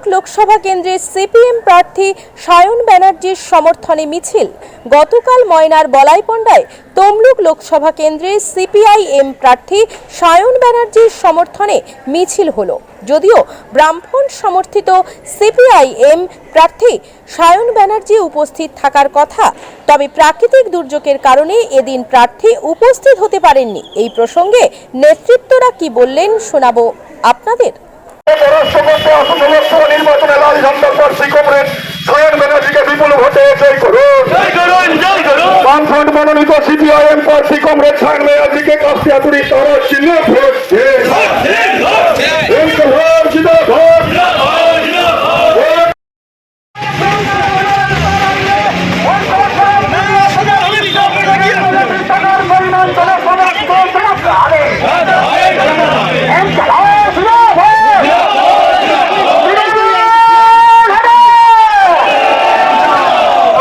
তমলুক লোকসভা কেন্দ্রে সিপিএম প্রার্থী সায়ন ব্যানার্জির সমর্থনে মিছিল। গতকাল ময়নার বলাইপন্ডায় তমলুক লোকসভা কেন্দ্রে সিপিআইএম প্রার্থী সায়ন ব্যানার্জির সমর্থনে মিছিল হলো। যদিও ব্রাহ্মণ সমর্থিত সিপিআইএম প্রার্থী সায়ন ব্যানার্জি উপস্থিত থাকার কথা, তবে প্রাকৃতিক দুর্যোগের কারণে এদিন প্রার্থী উপস্থিত হতে পারেননি। এই প্রসঙ্গে নেতৃত্বরা কি বললেন শোনাবো আপনাদের। পররাষ্ট্র মন্ত্রী আসন্ন লোকসভা নির্বাচনে লাল ঝান্ডার প্রার্থী কমরেড সায়ন ব্যানার্জিকে বিপুল ভোটে জয় করুন। বামফ্রন্ট মনোনীত সিপিআইএম প্রার্থী কমরেড সায়ন ব্যানার্জিকে কাস্তিয়াতুরি তারা চিহ্ন ভোট দিন। ইনকলাব জিন্দাবাদ।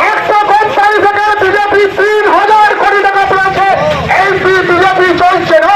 একশো পঞ্চাশ থেকে বিজেপি তিন হাজার কোটি টাকা পেয়েছে এমপি বিজেপি চলছে না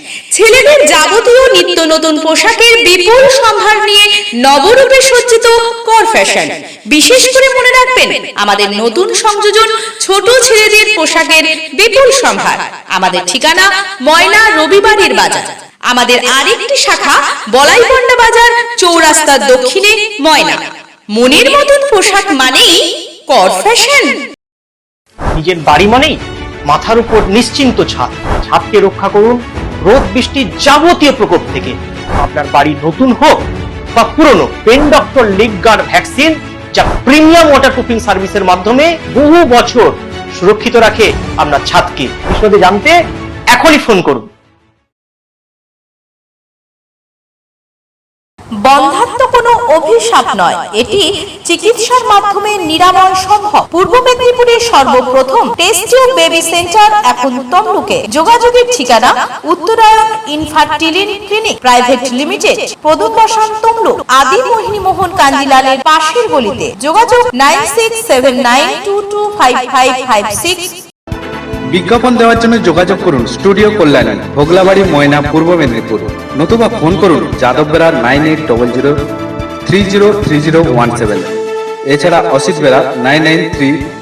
ছেলেদের যাবতীয় নিত্য নতুন পোশাকের বিপুল সম্ভার নিয়ে নবরূপে সজ্জিত কর ফ্যাশন। বিশেষ করে মনে রাখবেন, আমাদের নতুন সংযোজন ছোট ছেলেদের পোশাকের বিপুল সম্ভার। আমাদের ঠিকানা ময়না রবিবারের বাজার। আমাদের আরেকটি শাখা বলাইপন্ডা বাজার, চৌরাস্তার দক্ষিণে ময়না। মনের মতন পোশাক মানেই কর ফ্যাশন। নিজের বাড়ি মানেই মাথার উপর নিশ্চিন্ত ছাদ। ছাদকে রক্ষা করুন রোদ বৃষ্টির যাবতীয় প্রকোপ থেকে। আপনার বাড়ি নতুন হোক বা পুরনো, pen doctor leak guard vaccine, যা প্রিমিয়াম ওয়াটারপ্রুফিং সার্ভিসের মাধ্যমে বহু বছর সুরক্ষিত রাখে আপনার ছাদকে। বিশদে জানতে এখনই ফোন করুন। বন্ধাত্ম কোনো অভিশাপ নয়। এটি চিকিৎসার মাধ্যমে নিরাময় সম্ভব। পূর্ব মেদিনীপুরের সর্বপ্রথম টেস্ট বেবি সেন্টার এখন তমলুকে। যোগাযোগের ঠিকানা Uttarayan infertility clinic private limited Pradip Basan Tamluk Adi Mohini Mohan কাঞ্জিলালের পাশের গলিতে। যোগাযোগ nine six seven nine two two five five five six বিজ্ঞাপন দেওয়ার জন্য যোগাযোগ করুন স্টুডিও কল্যাণী, ভোগলাবাড়ি, ময়না, পূর্ব মেদিনীপুর। নতুবা ফোন করুন Yadav nine eight double zero three zero three zero one seven এছাড়া Asit Bera nine nine three